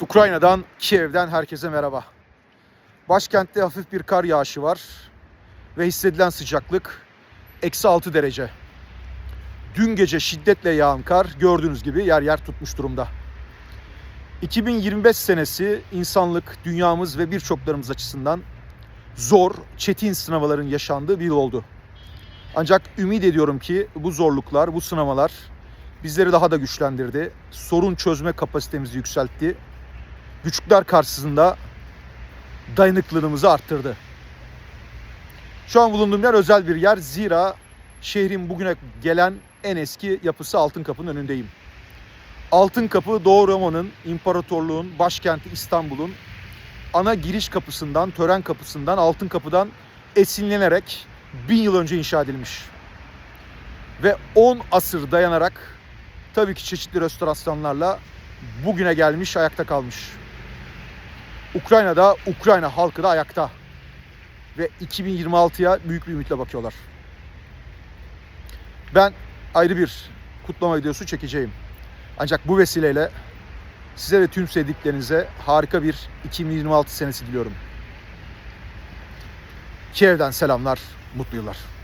Ukrayna'dan, Kiev'den herkese merhaba. Başkentte hafif bir kar yağışı var ve hissedilen sıcaklık eksi 6 derece. Dün gece şiddetle yağan kar gördüğünüz gibi yer yer tutmuş durumda. 2025 senesi insanlık, dünyamız ve birçoklarımız açısından zor, çetin sınavların yaşandığı bir yıl oldu. Ancak ümit ediyorum ki bu zorluklar, bu sınamalar bizleri daha da güçlendirdi. Sorun çözme kapasitemizi yükseltti. Güçlükler karşısında dayanıklılığımızı arttırdı. Şu an bulunduğum yer özel bir yer. Zira şehrin bugüne gelen en eski yapısı Altın Kapı'nın önündeyim. Altın Kapı Doğu Roma'nın, imparatorluğun, başkenti İstanbul'un ana giriş kapısından, tören kapısından, Altın Kapı'dan esinlenerek bin yıl önce inşa edilmiş. Ve 10 asır dayanarak tabii ki çeşitli restorasyonlarla bugüne gelmiş, ayakta kalmış. Ukrayna'da, Ukrayna halkı da ayakta. Ve 2026'ya büyük bir ümitle bakıyorlar. Ben ayrı bir kutlama videosu çekeceğim. Ancak bu vesileyle size ve tüm sevdiklerinize harika bir 2026 senesi diliyorum. Kiev'den selamlar, mutlu yıllar.